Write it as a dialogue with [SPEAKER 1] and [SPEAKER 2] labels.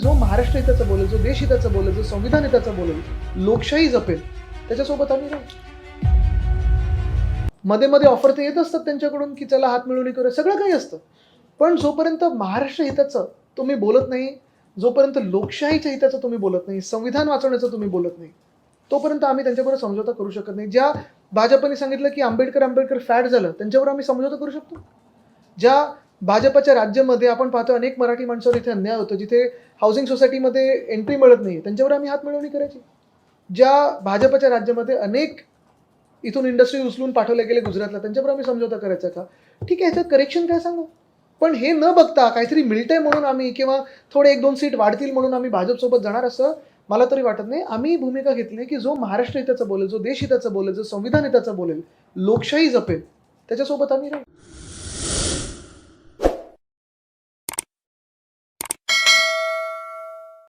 [SPEAKER 1] जो महाराष्ट्र हिताचं बोलेल जो देश हिताचं बोलेल जो संविधान हिताचं बोलेल लोकशाही जपेल त्याच्यासोबत आम्ही राहू. मध्ये मध्ये ऑफर तर येत असतात त्यांच्याकडून की चला हात मिळवणी करूया सगळं काही असतं. पण जोपर्यंत महाराष्ट्र हिताचं तुम्ही बोलत नाही जोपर्यंत लोकशाहीच्या हिताचं तुम्ही बोलत नाही संविधान वाचवण्याचं तुम्ही बोलत नाही तोपर्यंत आम्ही त्यांच्याबरोबर समझोता करू शकत नाही. ज्या भाजपने सांगितलं की आंबेडकर आंबेडकर फॅट झालं त्यांच्यावर आम्ही समझोता करू शकतो. ज्या भाजपच्या राज्यामध्ये आपण पाहतो अनेक मराठी माणसावर इथे अन्याय होतो जिथे हाऊसिंग सोसायटीमध्ये एंट्री मिळत नाही. त्यांच्यावर आम्ही हात मिळवणी करायची. ज्या भाजपच्या राज्यामध्ये अनेक इथून इंडस्ट्री उचलून पाठवले गेले गुजरातला त्यांच्यावर आम्ही समजवता करायचा का? ठीक आहे ह्याचं करेक्शन काय सांगू? पण हे न बघता काहीतरी मिळतंय म्हणून आम्ही किंवा थोडे एक दोन सीट वाढतील म्हणून आम्ही भाजपसोबत जाणार असं मला तरी वाटत नाही. आम्ही भूमिका घेतली की जो महाराष्ट्र हिताचं बोलेल जो देश हिताचं बोलेल जो संविधान हिताचं बोलेल लोकशाही जपेल त्याच्यासोबत आम्ही राहू.